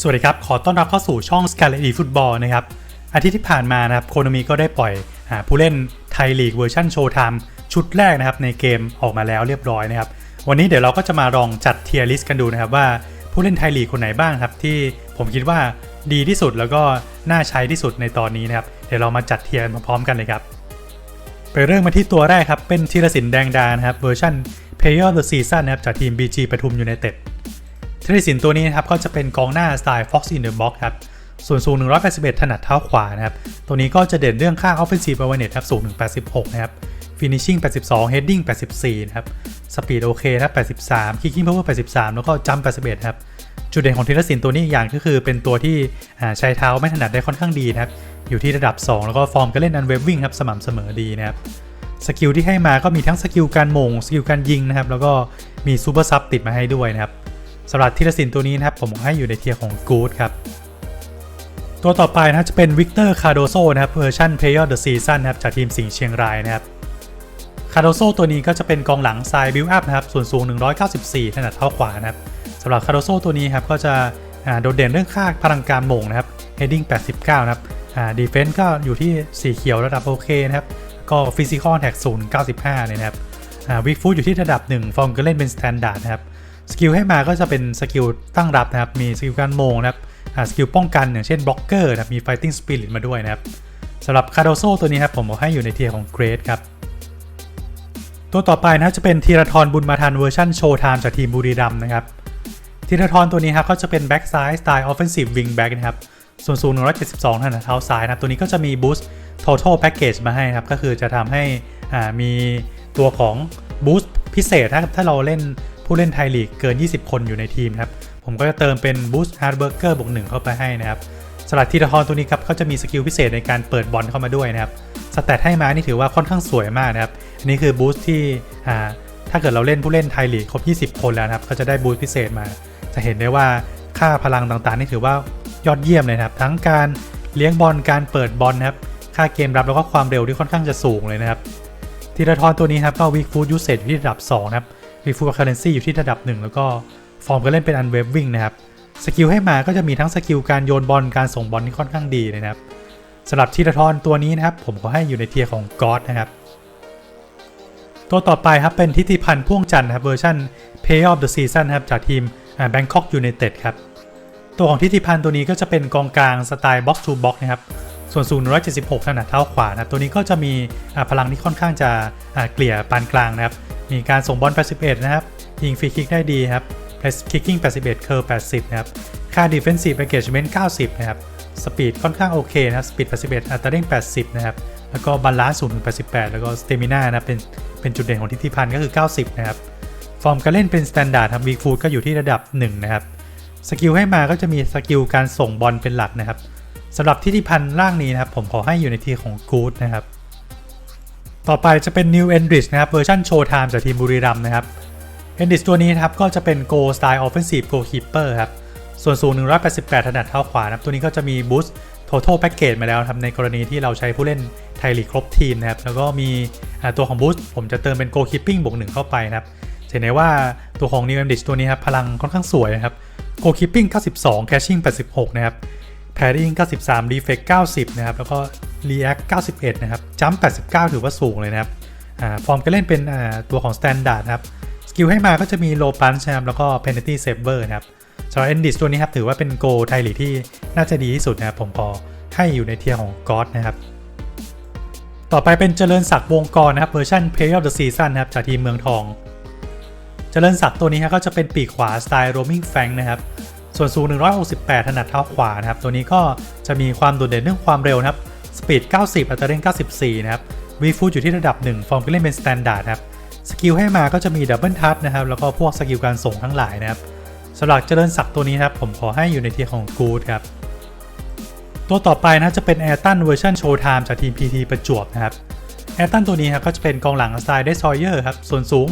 สวัสดีครับ ขอต้อนรับเข้าสู่ช่อง Scarlet e Football นะครับ อาทิตย์ที่ผ่านมานะครับโคโนมีก็ได้ปล่อยหาผู้เล่นไทยลีกเวอร์ชันโชว์ไทม์ชุดแรกนะครับในเกมออกมาแล้วเรียบร้อยนะครับ วันนี้เดี๋ยวเราก็จะมาลองจัดเทียร์ลิสต์กันดูนะครับว่าผู้เล่นไทยลีกคนไหนบ้างครับที่ผมคิดว่าดีที่สุดแล้วก็น่าใช้ที่สุดในตอนนี้นะครับ เดี๋ยวเรามาจัดเทียร์พร้อมๆกันเลยครับ ไปเริ่มมาที่ตัวแรกครับเป็นธีรศิลป์แดงดานะครับเวอร์ชัน Player of the Season นะครับจากทีม BG ปทุมยูไนเต็ดธีรศิลป์ตัวนี้นะครับก็จะเป็นกองหน้าสไตล์ Fox in the Box ครับส่วนสูง 181 ถนัดเท้าขวานะครับ ตัวนี้ก็จะเด่นเรื่องค่า Offensive Awareness ครับ สูงถึง86 นะครับ Finishing 82 Heading 84 นะครับ Speed โอเคนะครับ 83 Kicking Power 83 แล้วก็ Jump 81 ครับ จุดเด่นของธีรศิลป์ตัวนี้อีกอย่างก็คือเป็นตัวที่ใช้เท้าไม่ถนัดได้ค่อนข้างดีนะครับ อยู่ที่ระดับ 2 แล้วก็ฟอร์มการเล่น Unwavering ครับ สม่ำเสมอดีนะครับ สกิลที่ให้มาก็มีทั้งสกิลการมงสกิลการยิงนะครับ แล้วก็มีซูเปอร์ซับติดมาให้ด้วยนะครับสำหรับธีรศิลป์ตัวนี้นะครับผมให้อยู่ในเทียร์ของกู๊ดครับตัวต่อไปนะจะเป็นวิกเตอร์คาโดโซนะครับเวอร์ชัน Player of the Season นะครับจากทีมสิงห์เชียงรายนะครับคาโดโซตัวนี้ก็จะเป็นกองหลัง s ายบิลอัพนะครับส่วนสูง 194 ถนัดเท้าขวานะครับสำหรับคาโดโซตัวนี้ครับก็จะโดดเด่นเรื่องค่าพลังการมงนะครับ heading 89 นะครับอ่า defense ก็อยู่ที่สีเขียวระดับโอเคนะครับ ก็ physical attack ศูนย์95เลยนะครับวิกฟูดอยู่ที่ระดับ1ฟอร์มก็เล่นเป็น standard นะครับสกิลให้มาก็จะเป็นสกิลตั้งรับนะครับ มีสกิลการโมงนะครับสกิลป้องกันอย่างเช่นบล็อกเกอร์นะครับ มี Fighting Spirit มาด้วยนะครับสำหรับคาร์โดโซตัวนี้ครับผมเอาให้อยู่ในเทียร์ของเกรดครับ ตัวต่อไปนะครับจะเป็นธีรทรบุญมาทันเวอร์ชันโชว์ไทม์จากทีมบุรีรัมย์นะครับธีรทรตัวนี้ครับก็จะเป็นแบ็กซ้ายสไตล์ออฟเฟนซีฟวิงแบ็กนะครับ ส่วนสูง172ถนัดเท้าซ้ายนะครับ ตัวนี้ก็จะมี Boost Total Package มาให้นะครับ ก็คือจะทำให้อ่ามีตัวของ Boost พิเศษถ้าถ้าเราเล่นผู้เล่นไทยลีกเกิน 20 คนอยู่ในทีมครับ ผมก็จะเติมเป็น Boost Hard Burger บวกหนึ่งเข้าไปให้นะครับสำหรับธีรทรตัวนี้ครับก็จะมีสกิลพิเศษในการเปิดบอลเข้ามาด้วยนะครับสแตทให้มานี่ถือว่าค่อนข้างสวยมากนะครับ อันนี้คือบูสต์ที่อ่าถ้าเกิดเราเล่นผู้เล่นไทยลีกครบ 20 คนแล้วนะครับ ก็จะได้บูสต์พิเศษมา จะเห็นได้ว่าค่าพลังต่างๆ นี่ถือว่า ยอดเยี่ยมเลยนะครับ ทั้งการเลี้ยงบอลการเปิดบอลนะครับ ค่าเกมรับแล้วก็ความเร็วที่ค่อนข้างจะสูงเลยนะครับธีรทรตัวนี้ครับก็วิกฟูดยูเซตอยู่ที่ระดับ2นะครับวิกฟูดคาร์เรนซีอยู่ที่ระดับ 1 แล้วก็ฟอร์มก็เล่นเป็นอันเวฟวิ่งนะครับสกิลให้มาก็จะมีทั้งสกิลการโยนบอลการส่งบอลที่ค่อนข้างดีเลยนะครับสำหรับธีรทรตัวนี้นะครับผมขอให้อยู่ในเทียร์ของก็อดนะครับตัวต่อไปครับเป็นทิติพันธ์พ่วงจันทร์ครับเวอร์ชัน Play of the Season ครับจากทีม Bangkok United ครับ ตัวของทิติพันธ์ตัวนี้ก็จะเป็นกองกลางสไตล์ Box to Box นะครับ ส่วนสูง 176 ถนัดเท้าขวานะตัวนี้ก็จะมีอ่าพลังที่ค่อนข้างจะอ่าเกลี่ยปานกลางนะครับ มีการส่งบอล 81 นะครับ ยิงฟรีคิกได้ดีครับ Press Kicking 81 Curl 80 นะครับ ค่า Defensive Engagement 90 นะครับ สปีดค่อนข้างโอเคนะสปีด 81 อัตราเร่ง 80 นะครับ แล้วก็บาลานซ์0ถึง88 แล้วก็สเตมิน่านะเป็นเป็นจุดเด่นของทิติพันธ์ก็คือ 90 นะครับ ฟอร์มการเล่นเป็นสแตนดาร์ดครับวีฟูดก็อยู่ที่ระดับ 1 นะครับ สกิลให้มาก็จะมีสกิลการส่งบอลเป็นหลักนะครับสำหรับทิติพันธ์ล่างนี้นะครับ ผมขอให้อยู่ในทีของกู๊ดนะครับ ต่อไปจะเป็น New Endrich นะครับเวอร์ชันโชว์ไทม์จากทีมบุรีรัมย์นะครับ Endrich ตัวนี้นะครับก็จะเป็น Go Style Offensive Goalkeeper ครับ ส่วนสูง 188 ถนัดเท้าขวานะครับ ตัวนี้ก็จะมี Boost Total Package มาแล้วครับในกรณีที่เราใช้ผู้เล่นไทยลีกครบทีมนะครับ แล้วก็มีตัวของ Boost ผมจะเติมเป็น Goal Keeping บวกหนึ่งเข้าไปนะครับเห็นได้ว่าตัวของ New Endrich ตัวนี้ครับพลังค่อนข้างสวยนะครับ Goal Keeping 92 Cashing 86 นะครับ Parrying 93 Defect 90 นะครับ แล้วก็ React 91 นะครับ Jump 89 ถือว่าสูงเลยนะครับฟอร์มการเล่นเป็นตัวของ Standard นะครับ สกิลให้มาก็จะมี Low Punch นะครับ แล้วก็ Penalty Saver นะครับสำหรับ Endis ตัวนี้ครับ ถือว่าเป็นโกไทยลีกที่น่าจะดีที่สุดนะครับ ผมพอให้อยู่ในเทียร์ของ God นะครับ ต่อไปเป็นเจริญศักดิ์วงกรนะครับเวอร์ชัน Play of the Season นะครับจากทีมเมืองทอง จริญศักดิ์ตัวนี้ครับก็จะเป็นปีกขวาสไตล์ roaming fan นะครับ ส่วนสูง 168 ถนัดเท้าขวานะครับ ตัวนี้ก็จะมีความโดดเด่นเรื่องความเร็วนะครับ สปีด 90 อัตราเร่ง 94 นะครับ วีฟูดอยู่ที่ระดับ 1 ฟอร์มก็เล่นเป็นสแตนดาร์ดครับ สกิลให้มาก็จะมีดับเบิลทัชนะครับ แล้วก็พวกสกิลการส่งทั้งหลายนะครับสำหรับเจริญศักดิ์ตัวนี้ครับ ผมขอให้อยู่ในเทียของกูดครับ ตัวต่อไปนะจะเป็นแอร์ตันเวอร์ชันโชว์ไทม์จากทีม PT ประจวบนะครับ แอร์ตันตัวนี้ครับก็จะเป็นกองหลังสไตล์ได้ซอยเยอร์ครับ ส่วนสูง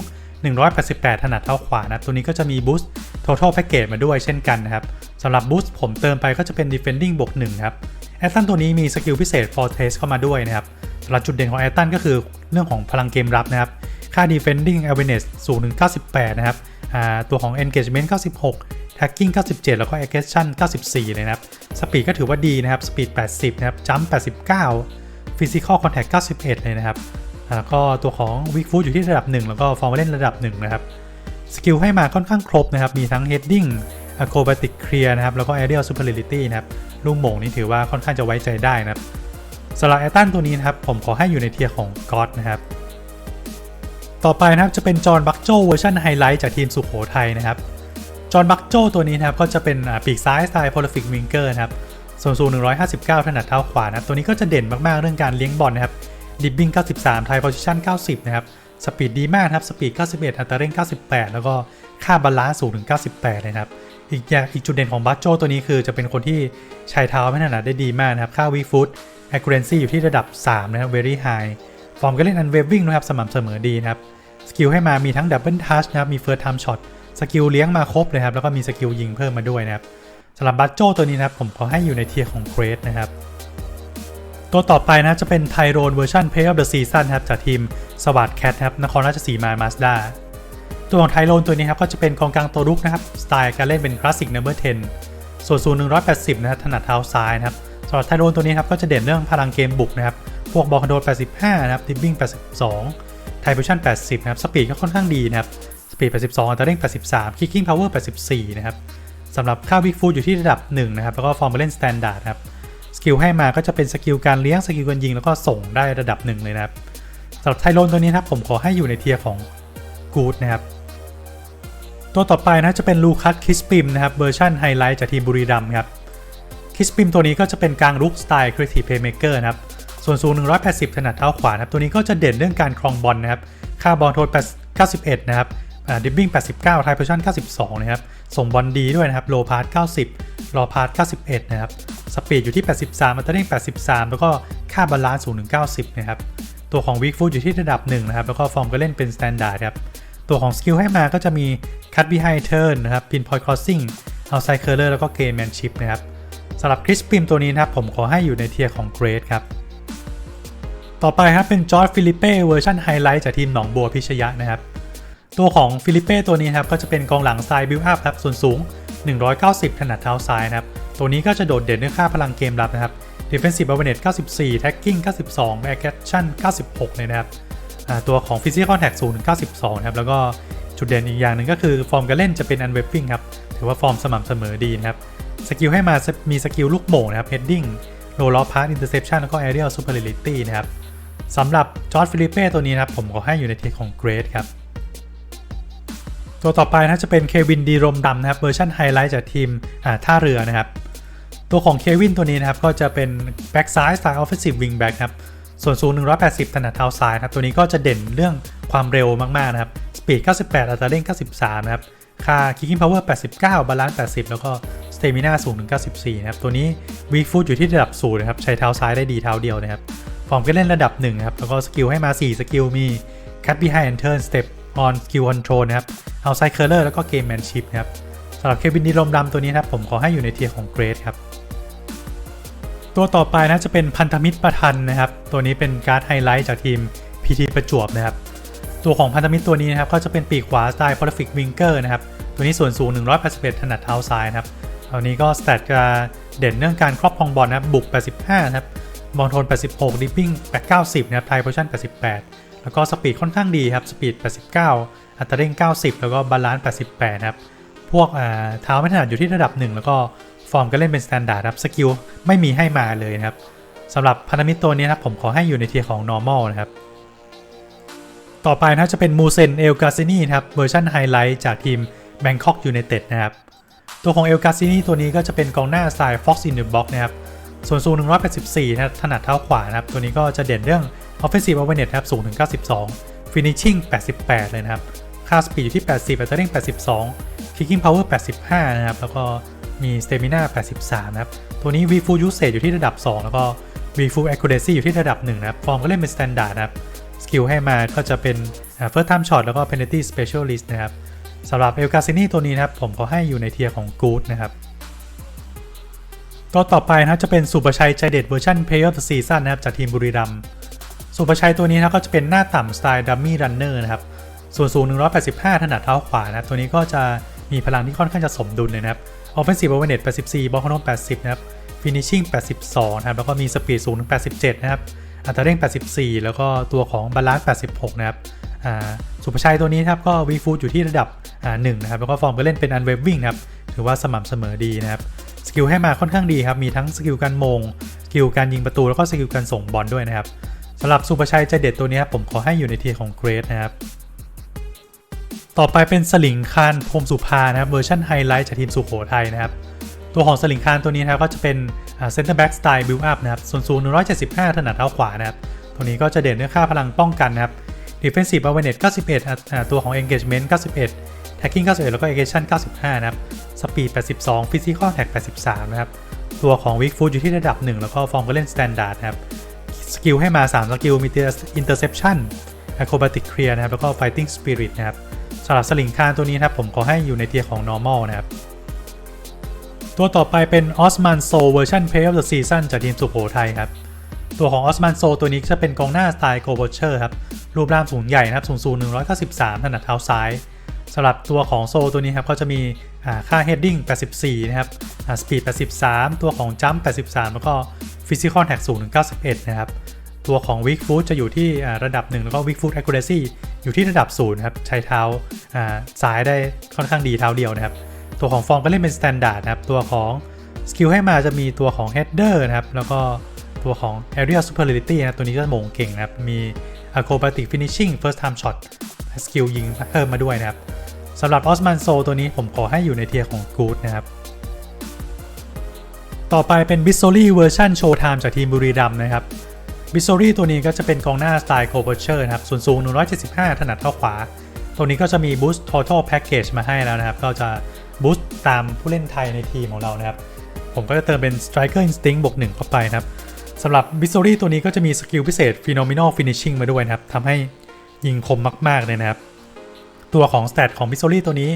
188 ถนัดเท้าขวานะตัวนี้ก็จะมี Boost Total Package มาด้วยเช่นกันนะครับสำหรับ Boost ผมเติมไปก็จะเป็น Defending บวก1ครับแอตตันตัวนี้มีสกิลพิเศษ Fortress เข้ามาด้วยนะครับสำหรับจุดเด่นของแอตตันก็คือเรื่องของพลังเกมรับนะครับค่า defending awareness สูงถึง 98 นะครับตัวของ engagement 96 tagging 97 แล้วก็ aggression 94 เลยนะครับ speed ก็ถือว่าดีนะครับ speed 80 นะครับ jump 89 physical contact 91 เลยนะครับ แล้วก็ตัวของ weak foot อยู่ที่ระดับ 1 แล้วก็ form เล่นระดับ1นะครับสกิลให้มาค่อนข้างครบนะครับ มีทั้ง heading acrobatic clear นะครับ แล้วก็ aerial superiority นะครับ ลูกโหม่งนี่ถือว่าค่อนข้างจะไว้ใจได้นะครับสำหรับแอตตันตัวนี้นะครับ ผมขอให้อยู่ในเทียร์ของ God นะครับ ต่อไปนะครับจะเป็นจอห์นบักโจเวอร์ชันไฮไลท์จากทีมสุขโขทัยนะครับ จอห์นบักโจตัวนี้นะครับก็จะเป็นปีกซ้ายสไตล์โพลฟิกวิงเกอร์นะครับ ส่วนสูง 159 ถนัดเท้าขวานะครับ ตัวนี้ก็จะเด่นมากๆเรื่องการเลี้ยงบอลนะครับ ดิบบิ้ง93 ไทยโพซิชัน90 นะครับ สปีดดีมากครับ สปีด 91 อัตราเร่ง 98 แล้วก็ค่าบาลานซ์สูงถึง 98นะครับ อีกอย่างอีกจุดเด่นของบักโจตัวนี้คือจะเป็นคนที่ใช้เท้าไม่ถนัดได้ดีมากนะครับ ค่าวีฟุต accuracy อยู่ที่ระดับ 3 นะครับ very high ฟอร์มก็เล่น unwavering นะครับสม่ำเสมอดีนะครับ สกิลให้มามีทั้ง double touch นะครับ มี first time shot สกิลเลี้ยงมาครบเลยครับ แล้วก็มีสกิลยิงเพิ่มมาด้วยนะครับสำหรับบัตโจตัวนี้นะครับผมขอให้อยู่ในเทียร์ของเกรดนะครับ ตัวต่อไปนะจะเป็นไทโรนเวอร์ชัน Play of the Season ครับจากทีมสวัสดแคทครับนครราชสีมามาสด้าตัวของไทโรนตัวนี้ครับก็จะเป็นกองกลางตัวรุกนะครับ สไตล์การเล่นเป็นคลาสสิก number 10 ส่วนสูง180 นะครับถนัดเท้าซ้ายนะครับสำหรับไทโรนตัวนี้ครับก็จะเด่นเรื่องพลังเกมบุกนะครับ พวกบอลคอนโด85 นะครับดิบบิ้ง82 ไทโพชั่น80 นะครับ สปีดก็ค่อนข้างดีนะครับ สปีด 82 อัตราเร่ง 83 คิกกิ้งพาวเวอร์ 84 นะครับสำหรับค่าวิกฟูดอยู่ที่ระดับ 1 นะครับ แล้วก็ฟอร์มเล่นสแตนดาร์ดครับ กิลให้มาก็จะเป็นสกิลการเลี้ยงสกิลการยิงแล้วก็ส่งได้ระดับ1เลยนะครับสำหรับไทโรนตัวนี้นะครับผมขอให้อยู่ในเทียร์ของกูดนะครับตัวต่อไปนะจะเป็นลูคัสคิสปิมนะครับเวอร์ชันไฮไลท์จากทีมบุรีรัมย์ครับคิสปิมตัวนี้ก็จะเป็นกลางลุกสไตล์ Creative Playmaker นะครับส่วนสูง 180 ถนัดเท้าขวานะครับตัวนี้ก็จะเด่นเรื่องการครองบอลนะครับค่าบอลโทษ91 นะครับดิบบิ้ง89ไท p พชั่น92 นะครับ ส่งบอลดีด้วยนะครับ โลพาร์ต90รอพาร์ต91 นะครับ สปีดอยู่ที่ 83 อัตราเร่ง 83 แล้วก็ค่าบาลานซ์สูงถึง 90 นะครับ ตัวของวิกฟูดอยู่ที่ระดับ1นะครับ แล้วก็ฟอร์มก็เล่นเป็นสแตนดาร์ดครับ ตัวของสกิลให้มาก็จะมี cut behind turn นะครับ pin point crossing outside curler แล้วก็ game manship นะครับสำหรับคริสปิมตัวนี้นะครับผมขอให้อยู่ในเทียร์ของเกรดครับต่อไปครับเป็นจอร์ดฟิลิเป้เวอร์ชันไฮไลท์จากทีมหนองบัวพิชยะนะครับ ตัวของฟิลิเป้ตัวนี้ครับก็จะเป็นกองหลังไตล์บิลอัพครับส่วนสูง 190 ถนัดเท้าซ้ายนะครับ ตัวนี้ก็จะโดดเด่นด้วยค่าพลังเกมรับนะครับ Defensive Awareness 94 Tagging 92 Aggression 96เลยนะครับตัวของ Physical Contact สูงถึง92 นะครับ แล้วก็จุดเด่นอีกอย่างหนึ่งก็คือฟอร์มการเล่นจะเป็น Unwavering ครับ ถือว่าฟอร์มสม่ำเสมอดีนะครับ สกิลให้มามีสกิลลูกโม่นะครับ Heading Low Low Pass Interception แล้วก็ Aerial Superiority นะครับสำหรับจอร์ดฟิลิเป้ตัวนี้นะครับผมขอให้อยู่ในเทีของเกรดครับ ตัวต่อไปนะจะเป็นเควินดีรมดำนะครับเวอร์ชันไฮไลท์จากทีมท่าเรือนะครับ ตัวของเควินตัวนี้นะครับก็จะเป็นแบ็กซ้ายสไตล์ออฟฟิศวิงแบ็กครับส่วนสูง 180 ถนัดเท้าซ้ายครับตัวนี้ก็จะเด่นเรื่องความเร็วมาก ๆ นะครับ สปีด 98 อัตราเร่ง 93 นะครับ ค่า kicking power 89 บาลานซ์ 80 แล้วก็ stamina สูงถึง 94 นะครับ ตัวนี้ weak foot อยู่ที่ระดับศูนย์นะครับ ใช้เท้าซ้ายได้ดีเท้าเดียวนะครับ ฟอร์มก็เล่นระดับ1ครับ แล้วก็สกิลให้มา 4 สกิลมี cut behind and turn step on skill control นะครับ outside curler แล้วก็ game manship นะครับสำหรับเควินดีลมดำตัวนี้นะครับผมขอให้อยู่ในเทียร์ของเกรดครับตัวต่อไปนะจะเป็นพันธมิตรประทันนะครับ ตัวนี้เป็นการ์ดไฮไลท์จากทีม PT ประจวบนะครับตัวของพันธมิตรตัวนี้นะครับก็จะเป็นปีกขวาสไตล์ Prolific Winger นะครับตัวนี้ส่วนสูง 181ถนัดเท้าซ้ายนะครับตัวนี้ก็สเตตจะเด่นเรื่องการครอบครองบอลนะครับบุก 85 นะครับบอลโทน 86ดิปปิ้ง90 นะครับไทยโพชั่น 88 แล้วก็สปีดค่อนข้างดีครับสปีด 89 อัตราเร่ง 90 แล้วก็บาลานซ์ 88 ครับ พวกเท้าไม่ถนัดอยู่ที่ระดับ 1 แล้วก็ฟอร์มก็เล่นเป็นสแตนดาร์ดครับสกิลไม่มีให้มาเลยนะครับสำหรับพันธมิตรตัวนี้นะครับผมขอให้อยู่ในเทียร์ของ normal นะครับต่อไปนะจะเป็นมูเซนเอลกาซินีครับเวอร์ชันไฮไลท์จากทีม Bangkok United นะครับตัวของเอลกาซินีตัวนี้ก็จะเป็นกองหน้าสไตล์ Fox in the Box นะครับส่วนสูง 184นะถนัดเท้าขวานะครับตัวนี้ก็จะเด่นเรื่อง Offensive Awareness ครับสูงถึง 92 Finishing 88 เลยนะครับ ค่าสปีดอยู่ที่ 80อัตราเร่ง82 Kicking Power 85 นะครับ แล้วก็มี Stamina 83 นะครับ ตัวนี้ V Full Usage อยู่ที่ระดับ 2 แล้วก็ V Full Accuracy อยู่ที่ระดับ 1 นะครับ ฟอร์มก็เล่นเป็น Standard นะครับ สกิลให้มาก็จะเป็น First Time Shot แล้วก็ Penalty Specialist นะครับสำหรับเอลกาซินีตัวนี้นะครับ ผมขอให้อยู่ในเทียร์ของ Good นะครับตัวต่อไปนะครับจะเป็นสุประชัยใจเด็ดเวอร์ชัน Player of the Season นะครับจากทีมบุรีรัมย์ สุภชัยตัวนี้นะก็จะเป็นหน้าต่ำสไตล์ดัมมี่รันเนอร์นะครับ ส่วนสูง 185 ถนัดเท้าขวานะตัวนี้ก็จะมีพลังที่ค่อนข้างจะสมดุลเลยนะครับ Offensive Awareness 84 Ball Control 80 นะครับ Finishing 82 นะครับ แล้วก็มีสปีดสูงถึง 87 นะครับ อัตราเร่ง 84 แล้วก็ตัวของบาลานซ์86 นะครับสุภชัยตัวนี้ครับก็วีฟูดอยู่ที่ระดับอ่า1นะครับ แล้วก็ฟอร์มการเล่นเป็นอันเวฟวิ่งครับ ถือว่าสม่ำเสมอดีนะครับ สกิลให้มาค่อนข้างดีครับ มีทั้งสกิลการมง สกิลการยิงประตู แล้วก็สกิลการส่งบอลด้วยนะครับ สำหรับสุภชัยใจเด็ดตัวนี้ผมขอให้อยู่ในเทียร์ของเกรดนะครับ ต่อไปเป็นสลิงคานพรมสุภานะครับเวอร์ชันไฮไลท์จากทีมสุโขทัยนะครับ ตัวของสลิงคานตัวนี้นะครับก็จะเป็นเซนเตอร์แบ็กสไตล์บิลอัพนะครับส่วนสูง 175 ถนัดเท้าขวานะครับ ตัวนี้ก็จะเด่นเรื่องค่าพลังป้องกันนะครับ Defensive Awareness 91อ่าตัวของ Engagement 91 Tagging 91 แล้วก็ Aggression 95 นะครับ Speed 82 Physical Attack 83 นะครับ ตัวของ Weak Foot อยู่ที่ระดับ 1 แล้วก็ฟอร์มการเล่น Standard นะครับ สกิลให้มา 3 สกิล มี Interception Acrobatic Clear นะครับ แล้วก็ Fighting Spirit นะครับสำหรับสลิงคานตัวนี้นะครับผมขอให้อยู่ในเทียร์ของ normal นะครับ ตัวต่อไปเป็น Osman So เวอร์ชัน Play of the Season จากทีมสุโขทัยครับ ตัวของ Osman So ตัวนี้จะเป็นกองหน้าสไตล์ Go Butcher ครับ รูปร่างสูงใหญ่นะครับสูงสูง193ถนัดเท้าซ้ายสำหรับตัวของโซตัวนี้ครับก็จะมีค่า heading 84 นะครับ speed 83 ตัวของ jump 83 แล้วก็ physical attack สูงถึง91 นะครับ ตัวของ weak foot จะอยู่ที่ระดับ 1 แล้วก็ weak foot accuracy อยู่ที่ระดับ0ครับใช้เท้าซ้ายได้ค่อนข้างดีเท้าเดียวนะครับ ตัวของฟอร์มก็เล่นเป็น standard นะครับ ตัวของสกิลให้มาจะมีตัวของ header นะครับ แล้วก็ตัวของ area superiority นะตัวนี้ก็โมงเก่งนะครับ มี acrobatic finishing first time shot สกิลยิงเพิ่มมาด้วยนะครับสำหรับออสมันโซตัวนี้ผมขอให้อยู่ในเทียร์ของกูดนะครับ ต่อไปเป็นบิสโซลี่เวอร์ชันโชว์ไทม์จากทีมบุรีรัมย์นะครับบิสโซลี่ตัวนี้ก็จะเป็นกองหน้าสไตล์โคเบอร์เชอร์นะครับส่วนสูง 175 ถนัดเท้าขวา ตัวนี้ก็จะมี Boost Total Package มาให้แล้วนะครับ ก็จะ Boost ตามผู้เล่นไทยในทีมของเรานะครับ ผมก็จะเติมเป็น Striker Instinct บวก1เข้าไปนะครับสำหรับบิสโซลี่ตัวนี้ก็จะมีสกิลพิเศษ Phenomenal Finishing มาด้วยนะครับทำให้ยิงคมมาก ๆ เลยนะครับ ตัวของ stat ของ b i s o l y ตัวนี้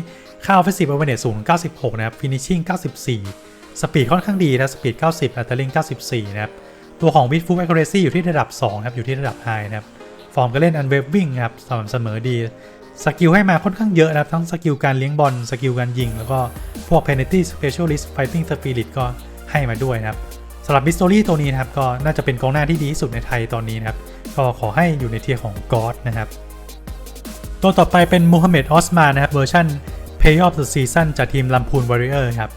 ค่า offensive awareness สูง 96 นะครับ finishing 94 speed ค่อนข้างดีนะ speed 90 attering 94 นะครับ ตัวของ with full accuracy อยู่ที่ระดับ 2 ครับ อยู่ที่ระดับ high นะครับ ฟอร์มก็เล่น unwavering ครับสม่ำเสมอดี สกิลให้มาค่อนข้างเยอะนะครับ ทั้งสกิลการเลี้ยงบอล สกิลการยิง แล้วก็พวก penalty specialist fighting spirit ก็ให้มาด้วยนะครับสำหรับบิสโตรี่ตัวนี้นะครับ ก็น่าจะเป็นกองหน้าที่ดีที่สุดในไทยตอนนี้นะครับ ก็ขอให้อยู่ในเทียร์ของกอดนะครับตัวต่อไปเป็นมูฮัมหมัดออสมานนะครับเวอร์ชัน Play of the Season จากทีมลัมพูนวอริเออร์ครับ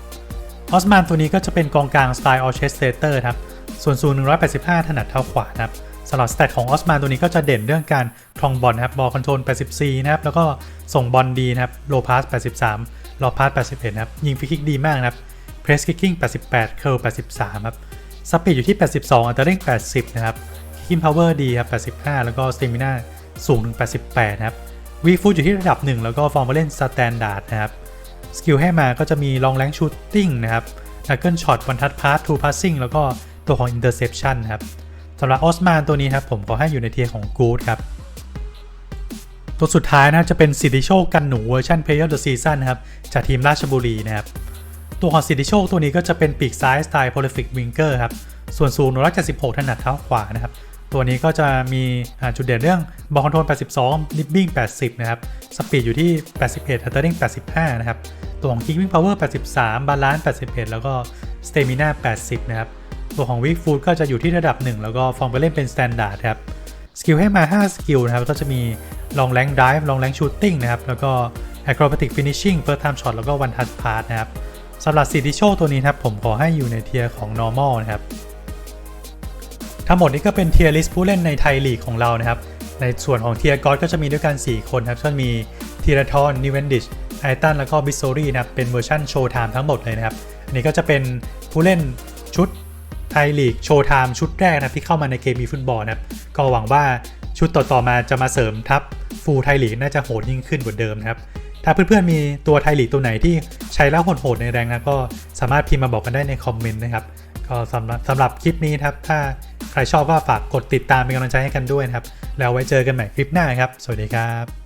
ออสมานตัวนี้ก็จะเป็นกองกลางสไตล์ออเชสเตอร์ครับ ส่วนสูง 185 ถนัดเท้าขวานะครับสำหรับสเตตของออสมานตัวนี้ก็จะเด่นเรื่องการคลองบอลนะครับบอลคอนโทรล 84 นะครับ แล้วก็ส่งบอลดีนะครับโลพาส 83 ลอพาส 81 นะครับ ยิงฟรีคิกดีมากนะครับเพรสคิกกิ้ง 88 เคิร์ล 83 ครับสปีดอยู่ที่ 82 อัตราเร่ง 80 นะครับคิมพาวเวอร์ดีครับ 85 แล้วก็สเตมิน่าสูงถึง 88 นะครับวีฟูดอยู่ที่ระดับ 1 แล้วก็ฟอร์มเล่นสแตนดาร์ดนะครับ สกิลให้มาก็จะมีลองแรงชูตติ้งนะครับดักเกิลช็อตวันทัดพาสทูพาสซิ่งแล้วก็ตัวของอินเตอร์เซปชันครับสำหรับออสมานตัวนี้ครับผมขอให้อยู่ในเทียร์ของกูดครับตัวสุดท้ายนะจะเป็นสิทธิโชคกันหนูเวอร์ชันเพย์ออฟเดอะซีซั่นครับจากทีมราชบุรีนะครับตัวของสิทธิโชคตัวนี้ก็จะเป็นปีกซ้ายสไตล์โพลิฟิกวิงเกอร์ครับส่วนสูง176ถนัดเท้าขวานะครับ ตัวนี้ก็จะมีจุดเด่นเรื่องบอลคอนโทรล 82ลิฟบิ้ง 80 นะครับ สปีดอยู่ที่ 81อัตราเร่ง85 นะครับ ตัวของ Kicking Power 83 บาลานซ์ 81 แล้วก็ Stamina 80 นะครับ ตัวของ Weak Foot ก็จะอยู่ที่ระดับ 1 แล้วก็ฟอร์มไปเล่นเป็น Standard ครับ สกิลให้มา 5 สกิลนะครับ ก็จะมี Long Range Dive Long Range Shooting นะครับ แล้วก็ Acrobatic Finishing First Time Shot แล้วก็ One Touch Pass นะครับสำหรับสิทธิโชตัวนี้ครับผมขอให้อยู่ในเทียร์ของ normal นะครับ ทั้งหมดนี้ก็เป็นเทียร์ลิสต์ผู้เล่นในไทยลีกของเรานะครับ ในส่วนของเทียร์กอดก็จะมีด้วยกัน 4 คนครับก็มีทีราทอนนิเวนดิชไอตันแล้วก็บิสโซรีนะครับ เป็นเวอร์ชันโชว์ไทม์ทั้งหมดเลยนะครับ อันนี้ก็จะเป็นผู้เล่นชุดไทยลีกโชว์ไทม์ชุดแรกนะที่เข้ามาในเกมมีฟุตบอลนะครับก็หวังว่าชุดต่อๆมาจะมาเสริมทัพฟูไทยลีกน่าจะโหดยิ่งขึ้นกว่าเดิมนะครับถ้าเพื่อนๆมีตัวไทยลีกตัวไหนที่ใช้แล้วโหดๆในแรงนะก็สามารถพิมพ์มาบอกกันได้ในคอมเมนต์นะครับ ก็สำหรับสำหรับคลิปนี้ครับ ถ้าใครชอบก็ฝากกดติดตามเป็นกำลังใจให้กันด้วยนะครับ แล้วไว้เจอกันใหม่คลิปหน้าครับ สวัสดีครับ